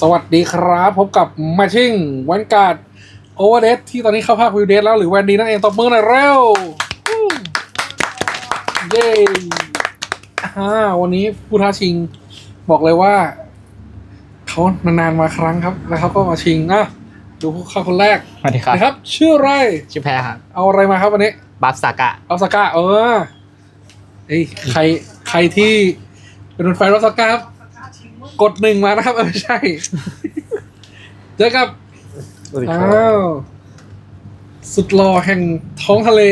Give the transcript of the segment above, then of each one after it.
สวัสดีครับ พบกับมาชิงวันการ์ดโอเวอร์เดที่ตอนนี้เข้าภาควิวเดแล้วหรือแวนดีนั่นเองตบมือหน่อยเร็วอู้เย้ฮ่าวันนี้ผู้ท้าชิงบอกเลยว่าเขานานๆมาครั้งครับ แล้วเขาก็มาชิงอะดูผู้เข้าคนแรกสวัสดีครับนะครับ ชื่ออะไร ชื่อแพ้ครับ เอาอะไรมาครับวันนี้บัฟสากะออฟสก้าเออเอ้ยใครใครที่เป็นแฟนออฟสก้าครับ กดหนึ่งมานะครับเออไม่ใช่ เจอกับสวัสดีคอ้ารับวสุดหล่อแห่งท้องทะเล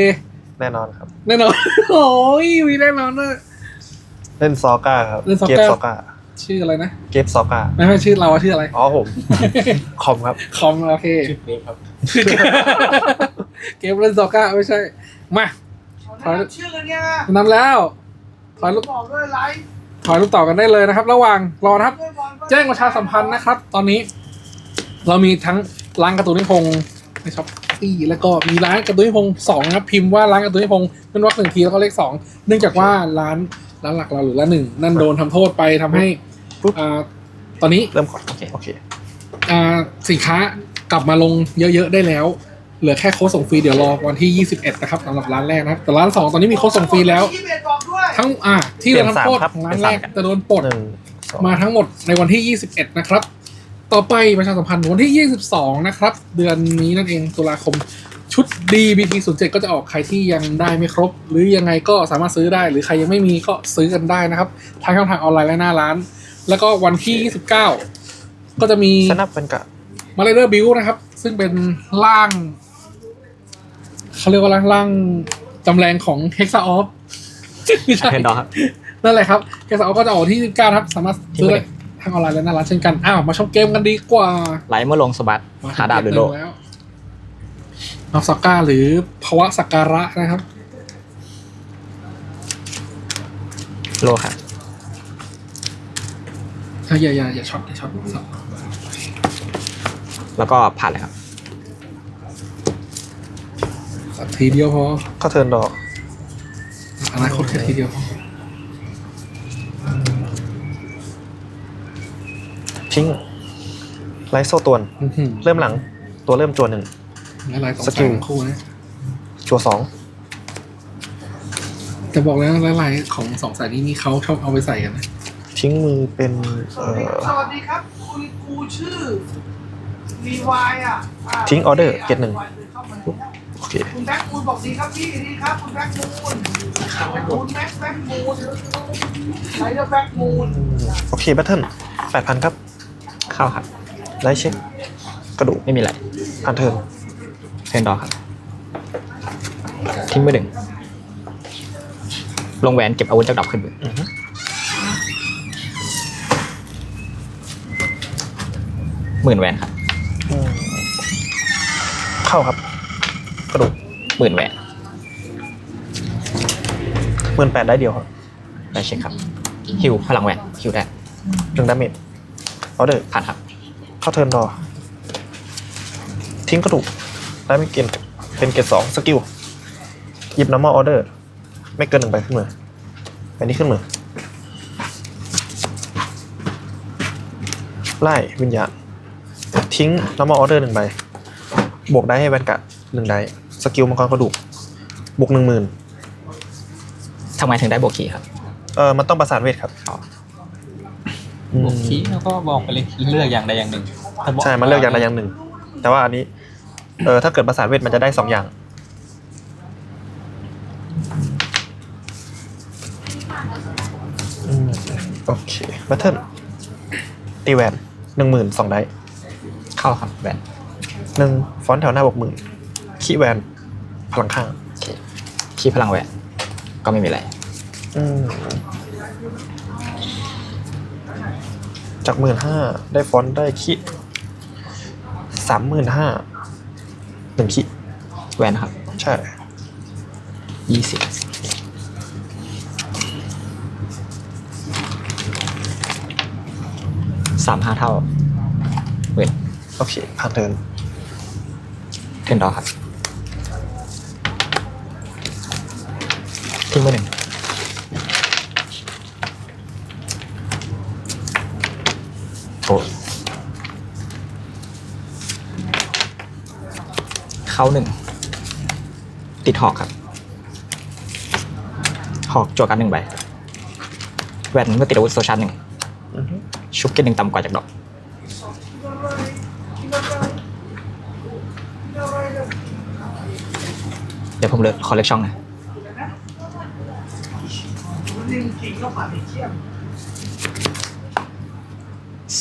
แน่นอนครับ แน่นอน โอ้ยมีแน่นอนนะเล่นซอก้าครับเล่นซอก้า เกมซอก้าชื่ออะไรนะ เกมซอก้าไม่ไม่ชื่อเราอะชื่ออะไร อ๋อผม คอมครับคอมโอเคชื่อนี้ครับ เกมเล่นซอก้าไม่ใช่ มาถอยชื่อกันยังอะนำแล้ว ถอยลูกบอกด้วยไลฟ์ ถอยลูกต่อกันได้เลยนะครับ ระหว่างรอนะครับด้วยบอลก็แจ้งประชาสัมพันธ์นะครับ ตอนนี้ เรามีทั้งร้านการ์ตูนนิพงศ์ในช้อปปี้แล้วก็มีร้านการ์ตูนนิพงศ์สองนะครับพิมพ์ว่าร้านการ์ตูนนิพงศ์เป็นวรรคหนึ่งทีแล้วก็เลขสองเนื่องจากว่าร้านร้านหลักเราหรือร้านหนึ่งนั่นโดนทำโทษไปทำให้อ่าตอนนี้เริ่มก่อนโอเคโอเคอ่าสินค้ากลับมาลงเยอะๆได้แล้ว เหลือแค่โค้ดส่งฟรีเดี๋ยวรอวันที่ 21 นะครับสำหรับร้านแรกนะครับแต่ร้านสองตอนนี้มีโค้ดส่งฟรีแล้ว ยี่สิบเอ็ดบอกด้วยทั้งอ่าที่โดนทำโทษของร้านแรกจะโดนปลดหนึ่งสองมาทั้งหมดในวันที่ 21 นะครับ ต่อไปประชาสัมพันธ์วันที่ 22 นะครับ เดือนนี้นั่นเองตุลาคมชุด DBP 0 7 ก็จะออกใครที่ยังได้ไม่ครบ หรือยังไงก็สามารถซื้อได้ หรือใครยังไม่มีก็ซื้อกันได้นะครับทางช่องทางออนไลน์และหน้าร้าน แล้วก็วันที่ 29 ก็จะมีสนับเป็นกะมาเลเดอร์บิวนะครับ ซึ่งเป็นร่างเขาเรียกว่าร่างร่างจำแรงของเฮกซาออฟ ไม่ใช่เทนดอครับ นั่นแหละครับเฮกซาออฟก็จะออกที่29ครับสามารถซื้อได้ทางออนไลน์และหน้าร้านเช่นกันอ้าวมาชมเกมกันดีกว่าไหลเมื่อลงสบัดหาดาบหรือโลมแล้วนอกสักก้าหรือภาวะสักการะนะครับ โลครับอย่าอย่าอย่าช็อตอย่าช็อตแล้วก็ผ่านเลยครับสักทีเดียวพอเข้าเทิร์นดอก อนาคตแค่ทีเดียวพอทิ้งไลท์โซตัวน อื้อหือเริ่มหลัง ตัวเริ่มจวนหนึ่งอะไรสองสกิสาล มคู่นะ จัวสองแต่บอกแล้วลายๆของสองสายนี้นี่เขาชอบเอาไปใส่กันนะทิ้งมือเป็นสเอ่วัสดีอ สวัสดีครับ คุณครูชื่อรีวายอะาทิ้งออเดอร์เกตหนึ่งเข้ามาโอ เคคุณแบ็คมูนบอกดีครับพี่ดีครับคุณแบ็คมูนคุณแบ็คแบ็คมูนไหนจะแบ็คมูนโอเคแบทเทิลแปดพันครับเข้าครับไลท์เช็คกระดูกไม่มีอะไรอันเทิร์นเทนดอครับ ทิ้งมือหนึ่งลงแหวนเก็บอาวุธจากดอกขึ้นมืออือฮึหมื่นแหวนครับอืมเข้าครับ กระดูกหมื่นแหวนหมื่นแปดได้เดียวครับได้เช็คครับฮิวพลังแหวนฮิวได้หนึ่งดาเมจออเดอร์ผ่านครับ เข้าเทิร์นดอทิ้งกระดูกได้ไม่เกณฑ์เป็นเกรดสองสกิลหยิบน้ำมาออเดอร์ ไม่เกินหนึ่งใบขึ้นมือใบนี้ขึ้นมือไล่วิญญาณทิ้งน้ำมาออเดอร์หนึ่งใบบวกได้ให้แวนกัดหนึ่งได้ สกิลมังกรกระดูกบวกหนึ่งหมื่นทำไมถึงได้โบกีครับเออมันต้องประสานเวทครับอ๋ออืมบวกคีย์แล้วก็บอกไปเลยเลือกอย่างใดอย่างหนึ่งถ้าบใช่ มันเลือกอย่างใดอย่างหนึ่ง แต่ว่าอันนี้ เออถ้าเกิดประสานเวทมันจะได้สองอย่าง อืมโอเคบัตเทิลตีแวนหนึ่งหมื่นสองได้เข้าครับแหวนหนึ่งฟอนต์แถวหน้าบวกหมื่นขี้แวน พลังข้างโอเคคีย์พลังแหวนก็ไม่มีอะไร อืมจากหมื่นห้าได้ฟอนต์ได้ขี้สามหมื่นห้าหนึ่งขี้แหวนครับใช่ ยี่สิบสามห้าเท่าเวนโอเคผ่านเทิร์นเทนดอครับ ทิ้งไปหนึ่งโอ้เข้าหนึ่ง ติดหอกครับ หอกจวกันหนึ่งใบแหวนเมื่อติดอาวุธโซชันหนึ่งชุบกินหนึ่งต่ำกว่าจากดอกเดี๋ยวผมเลือกคอลเลกชันนะ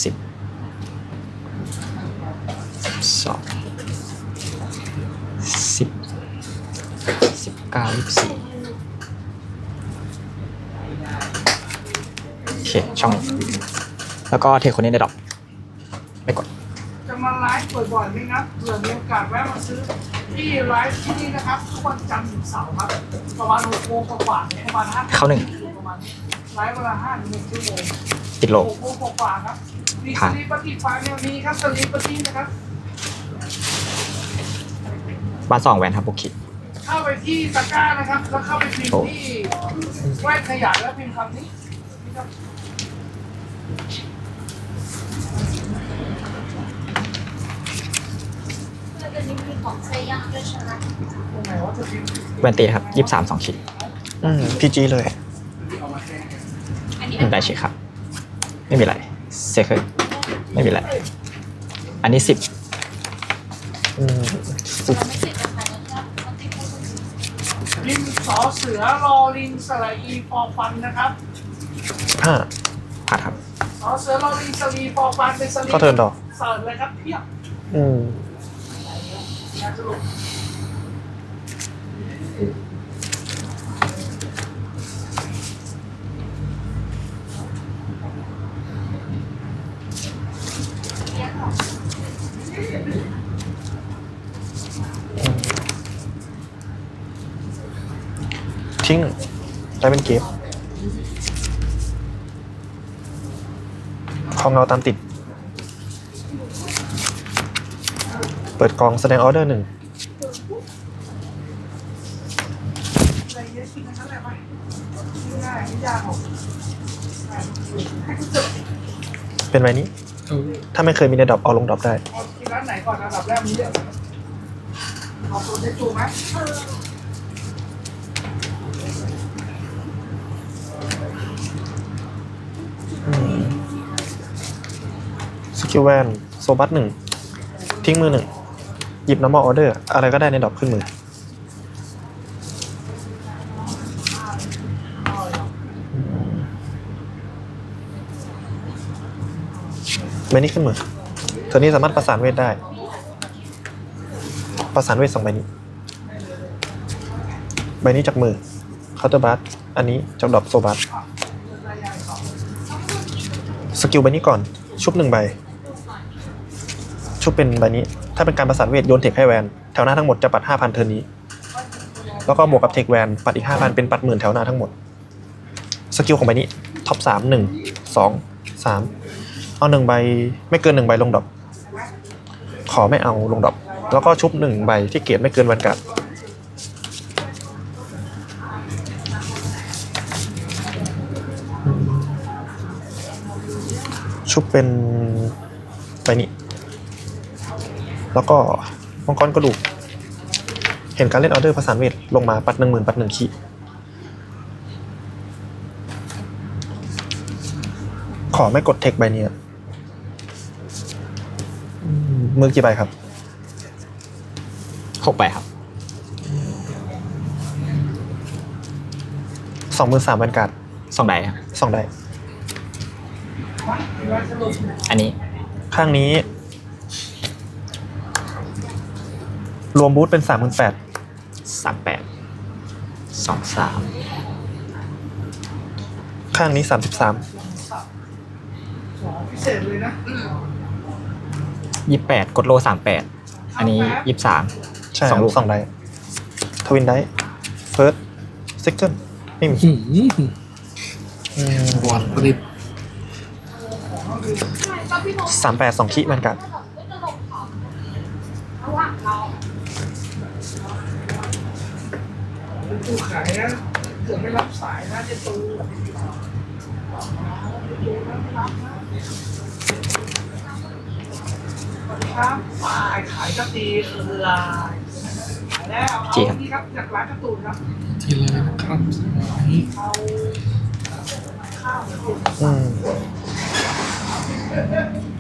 สิบสองสิบสิบเก้ายี่สิบสี่โอเค ช่อง แล้วก็เทคนนี้ในดอกไม่กดจะมาไลฟ์บ่อยๆไหมครับเผื่อมีโอกาสแวะมาซื้อที่ไลฟ์ที่นี่นะครับ ทุกวันจันทร์ถึงเสาร์ครับ ประมาณหกโมงกว่าๆเนี่ยประมาณห้าเข้าหนึ่งประมาณนี้ ไลฟ์เวลาห้าถึงหกชั่วโมงติดลบ หกโมงกว่าครับมีสลิปปี้ฟ้าเนี่ยมีครับสลิปปฏินะครับ บ้านสองแหวนครับบุคิ เข้าไปที่ตะกร้านะครับ แล้วเข้าไปพิมพ์ที่แว่นขยะแล้วพิมพ์คำนี้นะครับเนี้มีองใช้ยากด้วใช่ไหมตหว่าจะแวนตีครับยี่สิบสามสองขีดอืมพีจีเลย ได้ชิ้นครับ ไม่มีอะไรเซคไม่มีอะไร อันนี้สิบอืมสิบมันไม่ติดนะคะมันติดแค่คนพิมพ์สอเสือรอลิงสระอีฟอฟันนะครับสิบห้าผ่านครับสอเสือรอลิงสลีฟอฟันเป็นสลีก็เทิร์นดอกเสิร์ฟเลยครับเพียบอืม นะสรุป ทิ้ง ได้เป็นเกมของเราตามติด เปิดกองแสดงออเดอร์หนึ่งเยอะกินแหละไปง่ายไม่ยากหรอกให้คุณจบเป็นไว้นี้ ถ้าไม่เคยมีในดรอปเอาลงดรอปได้เอากินร้านไหนก่อนอันดับแรกมีเยอะเอาตัวได้จูไหม สกิลแวนโซบัสหนึ่งทิ้งมือหนึ่งหยิบ normal order อะไรก็ได้ในดรอปขึ้นมือใบนี้ขึ้นมือเธอนี้สามารถประสานเวทได้ ประสานเวทสองใบนี้ ใบนี้จากมือเคาน์เตอร์บัสอันนี้จากดรอปโซบัสสกิลใบนี้ก่อน ชุบหนึ่งใบ ชุบเป็นใบนี้ ถ้าเป็นการประสานเวทโยนเทคให้แวน แถวหน้าทั้งหมดจะปัดห้าพันเทอร์นี้ แล้วก็บวกกับเทคแวน ปัดอีกห้าพันเป็นปัดหมื่นแถวหน้าทั้งหมด สกิลของใบนี้ ท็อปสามหนึ่งสองสามเอาหนึ่งใบไม่เกินหนึ่งใบลงดอปขอไม่เอาลงดอปแล้วก็ชุบหนึ่งใบที่เกรดไม่เกินวันกัดชุบเป็นใบนี้ แล้วก็มังกรกระดูก เห็นการเล่นออเดอร์ประสานเวทลงมาปัดหนึ่งหมื่นปัดหนึ่งขีดขอไม่กดเทคใบเนี้ยอืมมือกี่ใบครับหกใบครับสองมือสามแวนการ์ดสองใบครับสองได้อันนี้ ข้างนี้ รวมบูธเป็นสามหมื่นแปดสามแปดสองสามข้างนี้สามสิบสามพิเศษเลยนะยี่แปดกดโลสามแปดอันนี้ยี่สามใช่สองลูกสองได้ทวินได้เฟิร์สซิกเกิลไม่มีหืมอืมบอลประดิษฐ์สามแปดสองขีดแวนกา เป็นตู้ขายนะเกิดไม่รับสายนะเจะตูสวัสดีครับฝ่ายขายก็ตีออนไลน์แล้วเอาจีครับนี่ครับจากร้านการ์ตูนครับทีเลยนะครับเอาข้าวการ์ตูนอืม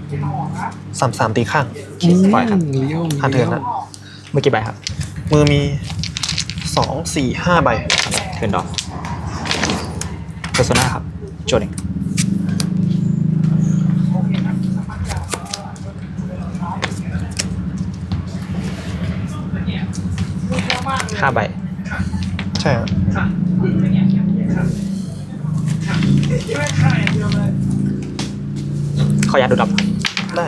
เป็นห่อครับสามสามตีข้างปล่อยครับเลี้ยวผ่านเทิร์นนะเมื่อกี่ใบครับ มือมี สองสี่ห้าใบเทิร์นดอกเพอร์โซนาครับโจหนึ่งโอเคครับสามารถจะลูกเยอะมากเลยห้าใบใช่ครับที่ไม่ใช่เดียวเลยขออนุญาตดูดับได้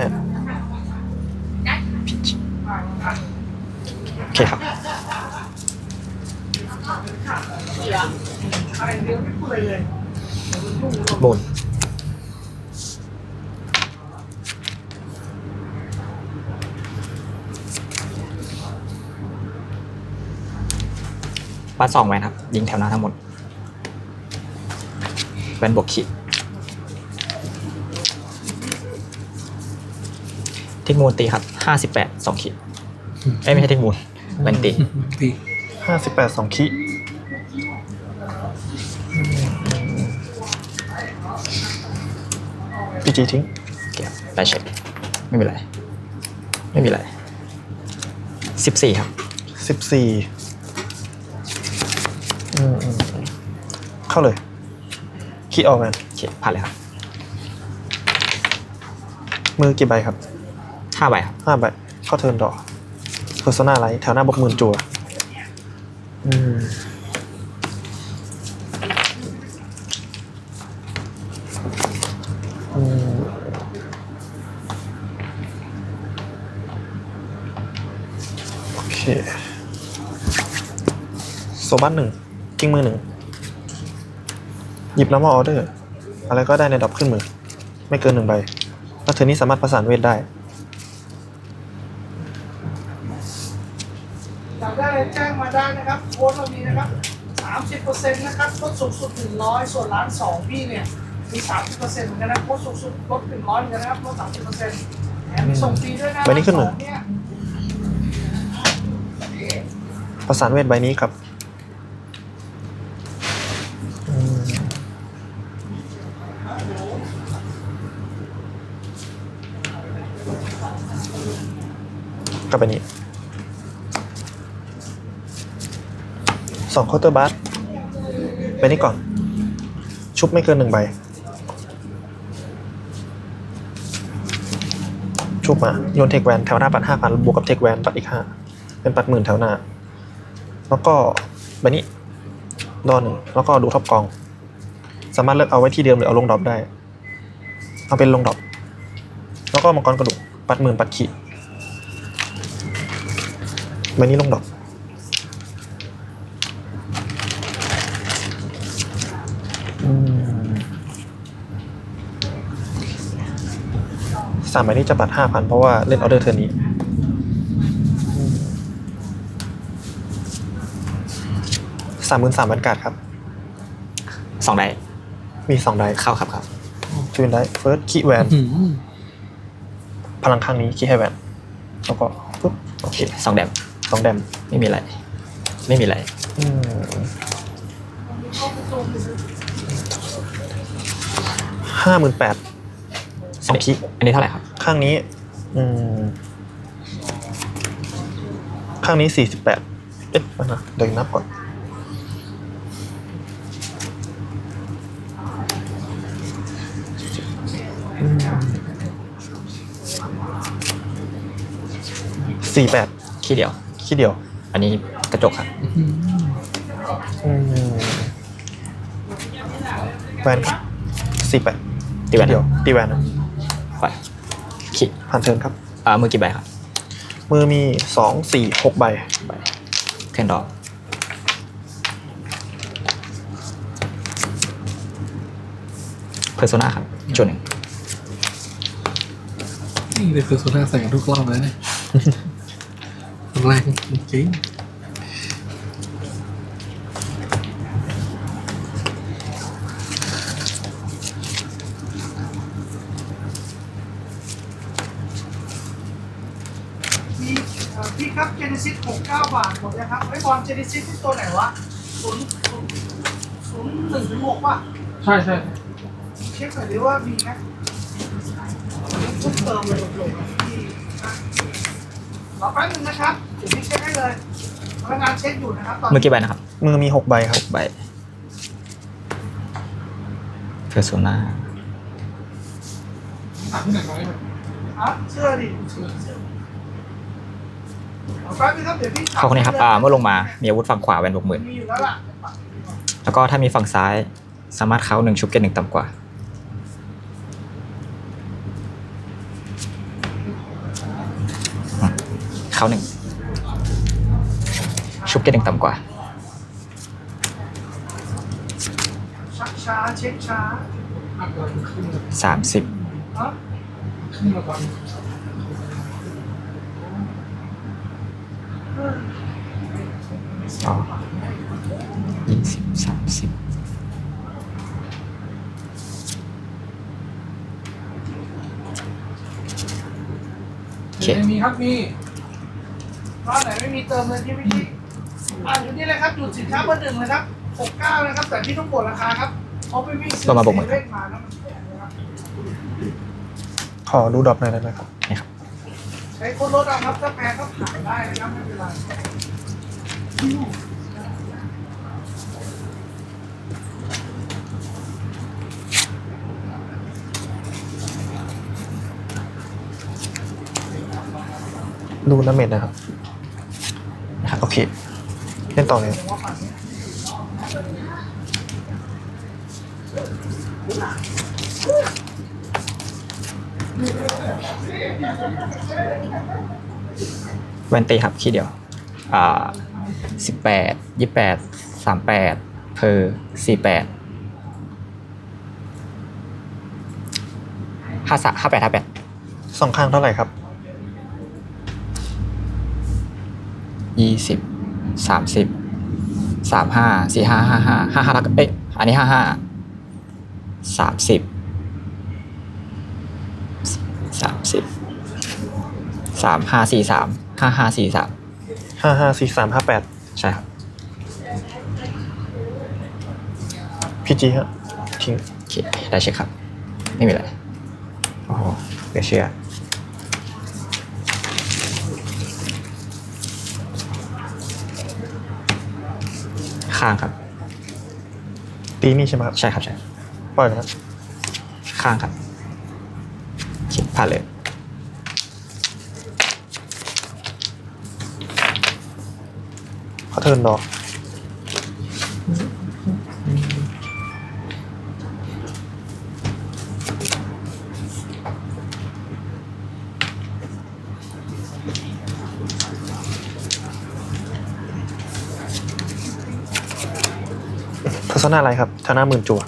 โอเคครับ อะไรเดียวไม่พูดอะไรเลยมูนบ้านสองแวนครับ ยิงแถวหน้าทั้งหมดแวนบวกขีดทิกมูลตีครับห้าสิบแปดสองขีดเอ้ยไม่ใช่ทิกมูลแวนตีตีห้าสิบแปดสองคิพี จีทิ้งเก็บได้เช็คไม่เป็นไร ไม่มีอะไรสิบสี่ครับสิบสี่อืมอืมอืมเข้าเลย คิดออกกันโอเคผ่านเลยครับมือกี่ใบครับห้าใบครับห้าใบเข้าเทิร์นดอกเพอร์โซนาไลท์แถวหน้าบกหมื่นจัว อืมอืมโอเค โซ บัสหนึ่งทิ้งมือหนึ่งหยิบน้ำมาออเดอร์ อะไรก็ได้ในดอกขึ้นมือ ไม่เกินหนึ่งใบแล้วเธอนี้สามารถประสานเวทได้อยากได้อะไรแจ้งมาได้นะครับโค้ดเรามีนะครับสามสิบเปอร์เซ็นต์นะครับลดสูงสุดหนึ่งร้อยส่วนร้านสองพี่เนี่ยมีสามสิบเปอร์เซ็นต์เหมือนกันนะลดสูงสุดลดหนึ่งร้อยเหมือนกันนะครับลดสามสิบเปอร์เซ็นต์แถมมีส่งฟรีด้วยนะใบนี้ขึ้นเหรอร้าสองเนี่ยประสานเวทใบนี้ครับ กับใบนี้สองเคาน์เตอร์บัสใบนี้ก่อน ชุบไม่เกินหนึ่งใบ ชุบมา โยนเทคแวนแถวหน้าปัดห้าพันบวกกับเทคแวนปัดอีกห้าเป็นปัดหมื่นแถวหน้า แล้วก็ใบนี้ดอนแล้วก็ดูท็อปกอง สามารถเลือกเอาไว้ที่เดิมหรือเอาลงดรอปได้ เอาเป็นลงดรอปแล้วก็มังกรกระดูกปัดหมื่นปัดขีด ใบนี้ลงดรอปอืมสามใบนี้จะปัดห้าพันเพราะว่าเล่นออเดอร์เทอร์นี้สามหมื่นสามบรรกาศครับ สองได้มีสองไดเข้าครับครับจูนได้เฟิร์สคีแวนอืมพลังข้างนี้คีให้แวนแล้วก็ปุ๊บโอโอเคเคสองแดม สองแดมไม่มีอะไร ไม่มีอะไรห้าหมื่นแปดสองคีอันนี้เท่าไหร่ครับ ข้างนี้ อืม ข้างนี้สี่สิบแปดเอ๊ะมานะเดี๋ยวนับก่อนสี่แปดขี้เดียว คีเดียว อันนี้กระจกครับอืมแวนสี่แปดตีแวนเดียวตีแวนนะไปขี้ผ่านเทิร์นครับ อ่ามือกี่ใบครับ มือมีสองสี่หกใบใบเคนดอเพอร์โซนาครับจุดหนึ่งนี่เลยคือโซน่าใส่กันทุกรอบเลยเนี่ย แรงจริงเอ่อพี่ครับเจนิซิส69บาทหมดนะครับไอ้บอลเจนิซิสที่ตัวไหนวะศูนย์ศูนย์ศูนย์หนึ่งถึงหกป่ะ ใช่ใช่ เช็คหน่อยดิว่ามีไหมทุกเติมเลยหลงๆที่นะรอแป๊บนึงนะครับเดี๋ยวพี่เช็คให้เลยพนักงานเช็คอยู่นะครับตอนเมื่อนี้กี้ใบนะครับมือมีหกใบครับ ใบเพอร์โซนาอะที่ไหนมาเนี่ยอะเชื่อดิรอแป๊บนึงครับเดี๋ยวพี่เขาคนนี้ครับอ่าเมื่อลงมามีอาวุธฝั่งขวาแวนบวกหมื่นมีอยู่แล้วล่ะแล้วก็ถ้ามีฝั่งซ้ายสามารถเข้าหนึ่งชุบเกตหนึ่งต่ำกว่า เข้าหนึ่ง ชุบเกตหนึ่งต่ำกว่า ชักช้าเช็คช้าอัพเราขึ้นมาสามสิบเนาะขึ้นมาตอนต่อยี่สิบสามสิบโอเค มีครับมีร้านไหนไม่มีเติมเลยที่ไม่ที่ อ่าอยู่นี่เลยครับหยุดสินค้าเบอร์หนึ่งเลยครับ69นะครับแต่ที่ต้องกดราคาครับเพราะไม่มีซื้เรามาบอกหมดเซเว่นมาแล้วมันแพงนะครับขอดูดรอปหน่อยได้ไหมครับนี่ครับ ใช้คนลดเอาครับถ้าแพงก็ขายได้นะครับไม่เป็นไรดูน้ำเม็ดนะครับนะครับ โอเค เล่นต่อเลยว่าป่านนี้แวนตีครับขี้เดียว อ่าสิบแปดยี่แปดสามแปดเพอสี่แปดห้าสห้าแปดห้าแปดสองข้างเท่าไหร่ครับยี่สิบ สามสิบสามห้าสี่ห้าห้าห้าห้าห้าแล้วก็เอ้ยอันนี้ห้าห้าสามสิบสามสิบสามห้าสี่สามห้าห้าสี่สามห้าห้าสี่สามห้าแปดใช่ครับพี่จีฮะทิ้งโอเคได้เช็คครับ ไม่มีอะไรโอ้โหเหลือเชื่อ ข้างครับ ตีนี่ใช่ไหมครับใช่ครับใช่ปล่อยนะครับข้างครับโอเคผ่านเลยขอเทิร์นดอก เพอร์ซนาอะไรครับชนะหมื่นจั่ว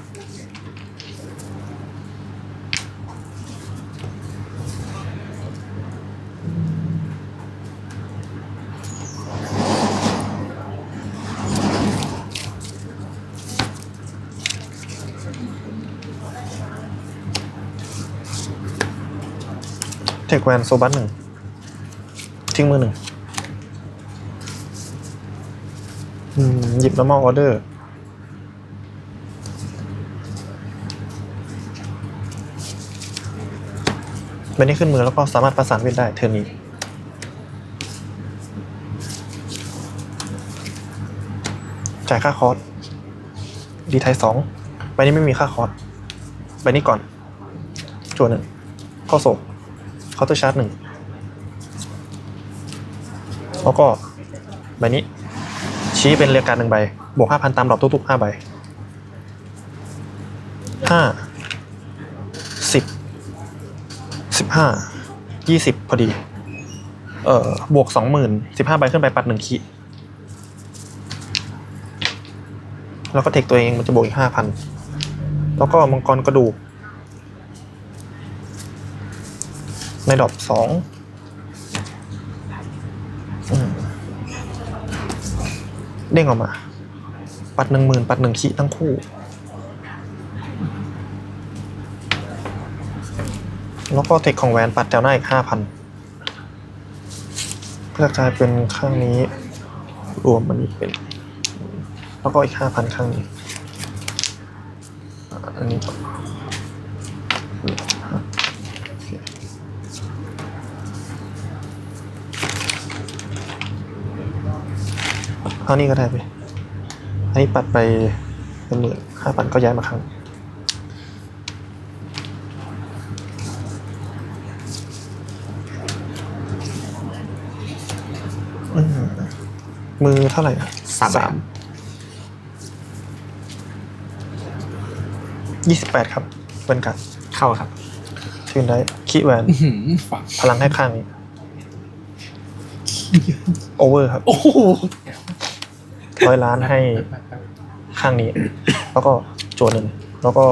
เทคแวนโซบัสหนึ่งทิ้งมือหนึ่งหยิบ normal order ใบนี้ขึ้นมือแล้วก็สามารถประสานเวทได้เทอร์นนี้จ่ายค่าคอร์สดีไทยสองใบนี้ไม่มีค่าคอร์สใบนี้ก่อนจวนหนึ่งเข้าโศกเคาน์เตอร์ชาร์จหนึ่งแล้วก็ใบนี้ ชี้เป็นเรียกการหนึ่งใบ บวกห้าพันตามดอกทุกๆห้าใบห้าสิบสิบ ห้ายี่สิบพอดี เอ่อบวกสองหมื่นสิบห้าใบขึ้นไปปัดหนึ่งขีแล้วก็เทคตัวเองมันจะบวกอีกห้าพันแล้วก็มังกรกระดูก ในดอกสองเด้งออกมา ปัดหนึ่งหมื่นปัดหนึ่งขีทั้งคู่ แล้วก็เทคของแวนปัดแถวหน้าอีกห้าพันก็จะกลายเป็นข้างนี้ รวมมันนี้เป็น แล้วก็อีกห้าพันข้างนี้ อันนี้ก่อนโอเอานี่ก็ได้ไป อันนี้ปัดไปเป็นหมื่นห้าพันก็ย้ายมาข้าง มือเท่าไหร่อะสามใบครับยี่สิบแปดครับเป็นการเข้าครับทืนได้คีแวนอื้อหือฝังพลังให้ข้างนี้โอเวอร์ครับโอ้โหร้อยล้านให้ข้างนี้ แล้วก็จัวหนึ่ง แล้วก็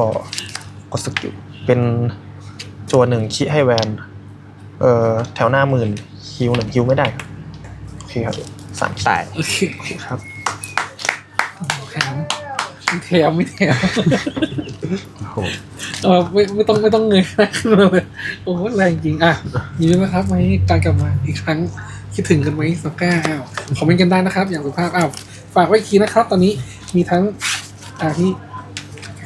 กดสกิลเป็นจัวหนึ่งคีให้แวน เอ่อ แถวหน้าหมื่นฮิวหนึ่งฮิวไม่ได้ครับโอเคครับ สามตายโอเคครับแถมไม่แถมไม่แถมโอ้โหเออไม่ไม่ต้องไม่ต้องเงยหน้าขึ้นมาเลยโอ้โหแรงจริงอะยินดีนะครับไหมการกลับมาอีกครั้งคิดถึงกันไหมสก้าอ้าวคอมเมนต์กันได้นะครับ อย่างสุภาพอ้าวฝากไว้อีกทีนะครับ ตอนนี้มีทั้งอ่าที่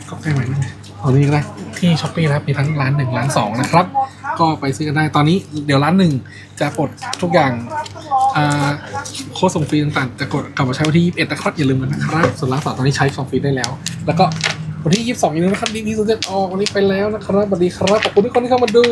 ก็ใกล้ไหมนะเอานี้ก็ได้ที่ช้อปปี้นะครับมีทั้งร้านหนึ่งร้านสองนะครับ ก็ไปซื้อกันได้ตอนนี้เดี๋ยวร้านหนึ่งจะปลดทุกอย่างโค้ดส่งฟรีต่างๆ จะกดกลับมาใช้วันที่ 21นะครับอย่าลืมกันนะครับส่วนร้านสองตอนนี้ใช้ส่งฟรีได้แล้ว แล้วก็วันที่ 22อย่าลืมนะครับดีดีสุดเด็ดออกวันนี้ไปแล้วนะครับสวัสดีครับขอบคุณทุกคนที่เข้ามาดู